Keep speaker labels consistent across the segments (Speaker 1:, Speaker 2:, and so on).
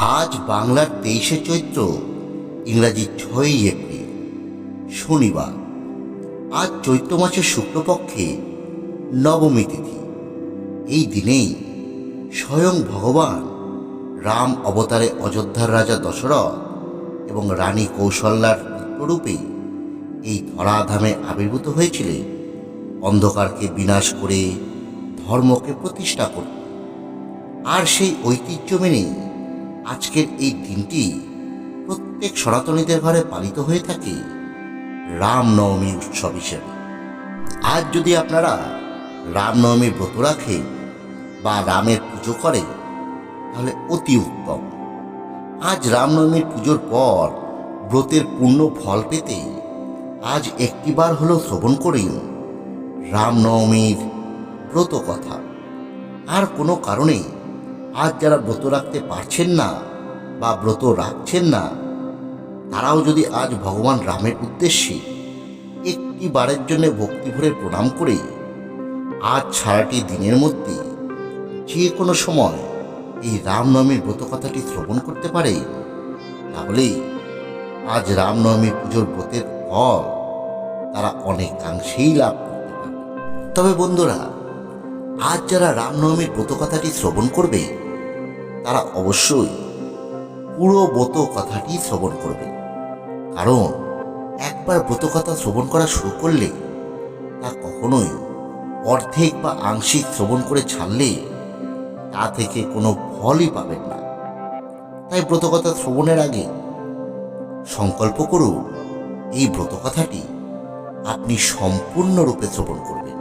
Speaker 1: আজ বাংলার তেইশে চৈত্র, ইংরাজি ছয়ই এপ্রিল, শনিবার। আজ চৈত্র মাসের শুক্লপক্ষে নবমী তিথি। এই দিনেই স্বয়ং ভগবান রাম অবতারে অযোধ্যার রাজা দশরথ এবং রানী কৌশল্যার পুত্ররূপে এই ধরাধামে আবির্ভূত হয়েছিলেন। অন্ধকারকে বিনাশ করে ধর্মকে প্রতিষ্ঠা করতে আর সেই ঐতিহ্য মেনেই আজকের এই দিনটি প্রত্যেক সনাতনীদের ঘরে পালিত হয়ে থাকে রামনবমী উৎসব হিসেবে। আজ যদি আপনারা রামনবমীর ব্রত রাখেন বা রামের পুজো করেন, তাহলে অতি উত্তম। আজ রামনবমীর পুজোর পর ব্রতের পূর্ণ ফল পেতে আজ একটিবার হলেও শ্রবণ করেন রামনবমীর ব্রত কথা। আর কোনো কারণে আজ যারা ব্রত রাখতে পারছেন না বা ব্রত রাখছেন না, তারাও যদি আজ ভগবান রামের উদ্দেশ্যে একটি বারের জন্য ভক্তিভরে প্রণাম করে, আজ সারাটি দিনের মধ্যে যে কোনো সময় এই রামনবমীর ব্রত কথাটি শ্রবণ করতে পারে, তাহলে আজ রামনবমীর পুজোর ব্রতের ফল তারা অনেকাংশেই লাভ করতে পারে তবে বন্ধুরা, আজ যারা রামনবমীর ব্রত কথাটি শ্রবণ করবে তারা অবশ্যই পুরো ব্রত কথাটি শ্রবণ করবে। কারণ একবার ব্রত কথা শ্রবণ করা শুরু করলে তা কখনোই অর্ধেক বা আংশিক শ্রবণ করে ছাড়লে তা থেকে কোনো ফলই পাবেন না। তাই ব্রতকথা শ্রবণের আগে সংকল্প করুন, এই ব্রতকথাটি আপনি সম্পূর্ণরূপে শ্রবণ করবেন।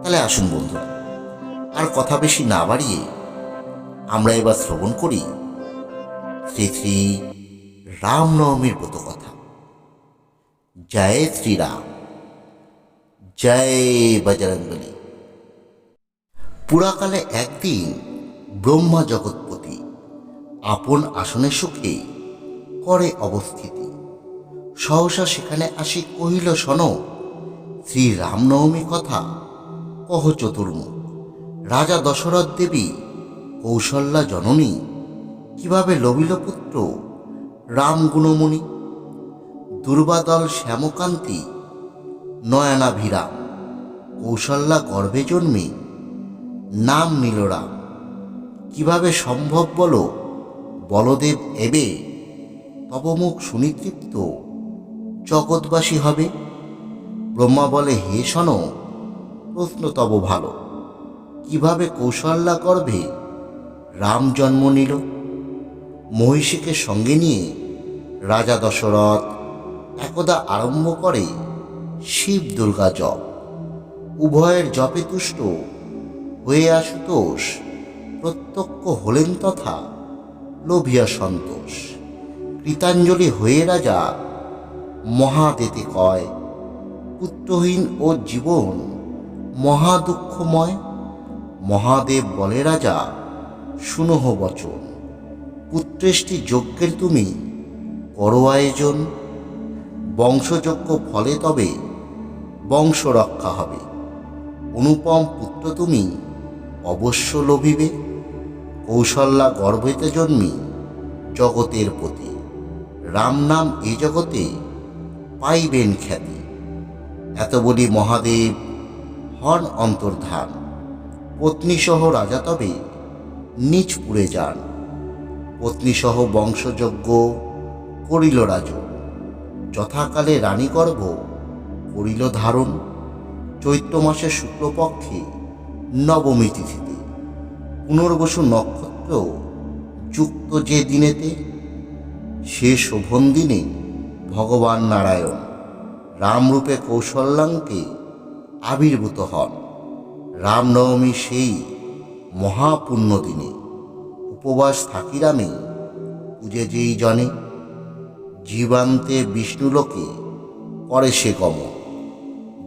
Speaker 1: তাহলে আসুন বন্ধুরা, আর কথা বেশি না বাড়িয়ে আমরা এবার শ্রবণ করি শ্রী শ্রী রামনবমীর ব্রত কথা। জয় শ্রীরাম, জয় বজরঙ্গলী পুরাকালে একদিন ব্রহ্মা জগৎপতি আপন আসনে সুখে করে অবস্থিতি। সহসা সেখানে আসি কহিল, শোন, শ্রী রামনবমী কথা কহ চতুর্মুখ। রাজা দশরথ দেবী কৌশল্যা জননী, কীভাবে লবিল পুত্র রাম গুণমণি, দুর্বাদল শ্যামকান্তি নয়নাভিরা কৌশল্যা গর্ভে জন্মে, নাম নিল রাম। কীভাবে সম্ভব বলো, বলদেব এবে তবমুখ সুনিতৃপ্ত, জগৎবাসী হবে। ব্রহ্মা বলে, হে শোন, প্রশ্ন তব ভালো। কীভাবে কৌশল্যা গর্ভে রাম জন্ম নিল। মহিষীকে সঙ্গে নিয়ে রাজা দশরথ একদা আরম্ভ করে শিব দুর্গা জপ। উভয়ের জপে তুষ্ট হয়ে আশুতোষ প্রত্যক্ষ হলেন তথা লোভিয়া সন্তোষ। কৃতাঞ্জলি হয়ে রাজা মহাদেতে কয়, পুত্রহীন ও জীবন মহা দুঃখময়, মহাদেব বলে রাজা শুনহ বচন। পুত্রেষ্টি যজ্ঞের তুমি করো আয়োজন। বংশযজ্ঞ ফলে তবে বংশ রক্ষা হবে। অনুপম পুত্র তুমি অবশ্য লোভিবে। কৌশল্যা গর্ভেতে জন্মি জগতের প্রতি। রাম নাম এ জগতে পাইবেন খ্যাতি। এত বলি মহাদেব, হন অন্তর্ধান। পত্নীসহ রাজা তবে নিচ পুড়ে যান। পত্নীসহ বংশযজ্ঞ করিল রাজন যথাকালে রানী গর্ভ করিল ধারণ। চৈত্র মাসের শুক্লপক্ষে নবমী তিথিতে। পুনর্বসু নক্ষত্র যুক্ত যে দিনেতে, সে শোভন দিনে ভগবান নারায়ণ রামরূপে কৌশল্যাঙ্কে আবির্ভূত হন। রামনবমী সেই মহাপুণ্য দিনে। উপবাস থাকি রামে পূজে যেই জনে। জীবান্তে বিষ্ণুলোকে করে সে গমন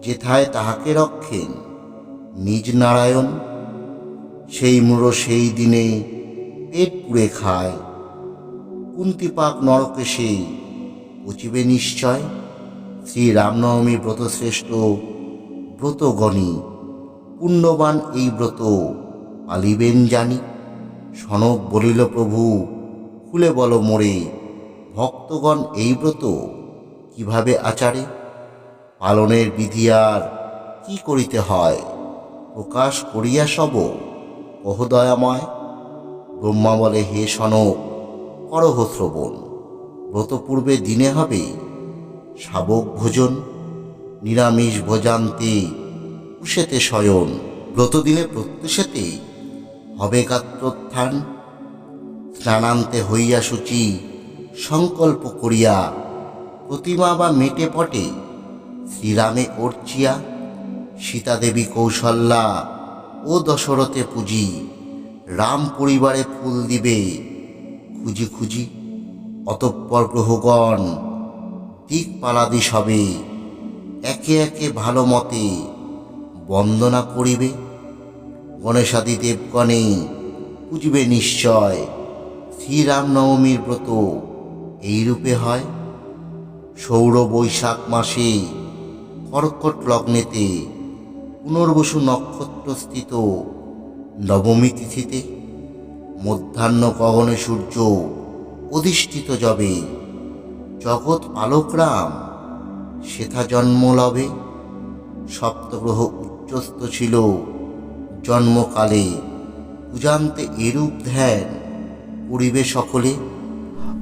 Speaker 1: যেথায় তাহাকে রক্ষেন নিজ নারায়ণ। সেই মূঢ় সেই দিনে পেট পুড়ে খায়, কুন্তিপাক নরকে সেই পচিবে নিশ্চয়। শ্রী রামনবমী ব্রতশ্রেষ্ঠ ব্রতগণী পুণ্যবান এই ব্রত পালিবেন জানি। সনক বলিল, প্রভু, খুলে বলো মোরে, ভক্তগণ এই ব্রত কীভাবে আচারে? পালনের বিধি আর কি করিতে হয়? প্রকাশ করিয়া সব, কহ দয়াময়। ব্রহ্মা বলে, হে সনক, করহ শ্রবণ। ব্রত পূর্বে দিনে হবে শাবক ভোজন, নিরামিষ ভোজান্তে কুশেতে শয়ন। ব্রতদিনে প্রত্যুষেতে হবে গাত্রোত্থান স্নানান্তে হইয়া সূচি সংকল্প করিয়া প্রতিমা বা মেটে পটে শ্রীরামে অর্চিয়া, সীতাদেবী কৌশল্যা ও দশরথে পুজি, রাম পরিবারে ফুল দিবে খুঁজি খুঁজি। অতঃপর গ্রহগণ দিক পালাদি সবে একে একে ভালো মতে বন্দনা করিবে। গণেশাদি দেবগণে পুজিবে নিশ্চয়। শ্রীরাম নবমীর ব্রত এইরূপে হয়। সৌর বৈশাখ মাসে কর্কট লগ্নেতে পুনর্বসু নক্ষত্র স্থিত নবমী তিথিতে মধ্যাহ্ন গগনে সূর্য অধিষ্ঠিত যবে জগৎ পালক রাম, সেথা জন্ম লবে। সপ্তগ্রহ উচ্চস্থ ছিল জন্মকালে পূজান্তে এরূপ ধ্যান করিবে সকলে।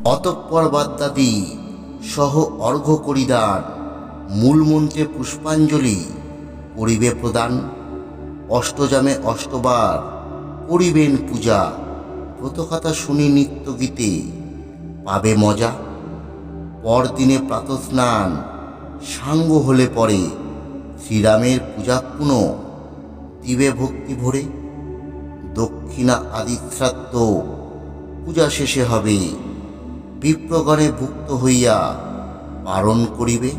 Speaker 1: অতঃপর বাদ্যাদি সহ অর্ঘ্য করিদান মূল মন্ত্রে পুষ্পাঞ্জলি করিবে প্রদান। অষ্টজামে অষ্টবার করিবেন পূজা, ব্রতকথা শুনি নিত্য গীতে পাবে মজা। পরদিনে প্রাতস্নান, সাঙ্গ হলে পরে শ্রীরামের পূজা পুনঃ দিবে ভক্তি ভরে। দক্ষিণা আদিশ্রাদ্ধ পূজা শেষে হবে। বিপ্রগণে ভুক্ত হইয়া পালন করিবে।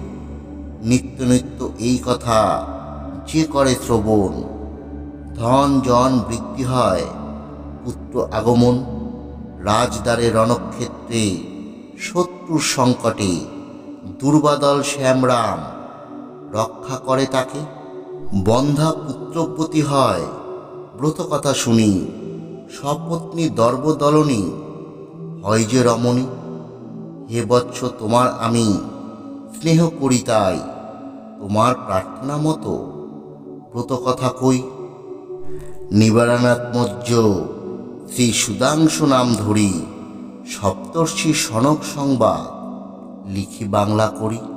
Speaker 1: নিত্য নিত্য এই কথা যে করে শ্রবণ। ধন জন বৃদ্ধি হয়, পুত্র আগমন। রাজদ্বারে রণক্ষেত্রে শত্রুর সংকটে। দুর্বাদল শ্যামরাম রক্ষা করে তাকে। বন্ধা পুত্রবতী হয়। ব্রত কথা শুনি, সপত্নী দর্বদলনী, হয় যে রমণী, হে বৎস তোমার আমি স্নেহ করি তাই, তোমার প্রার্থনা মতো ব্রত কথা কই। নিবারণাত্মজ্জ শ্রী সুধাংশু নাম ধরি, সপ্তর্ষি সনক সংবাদ লিখি বাংলা করি।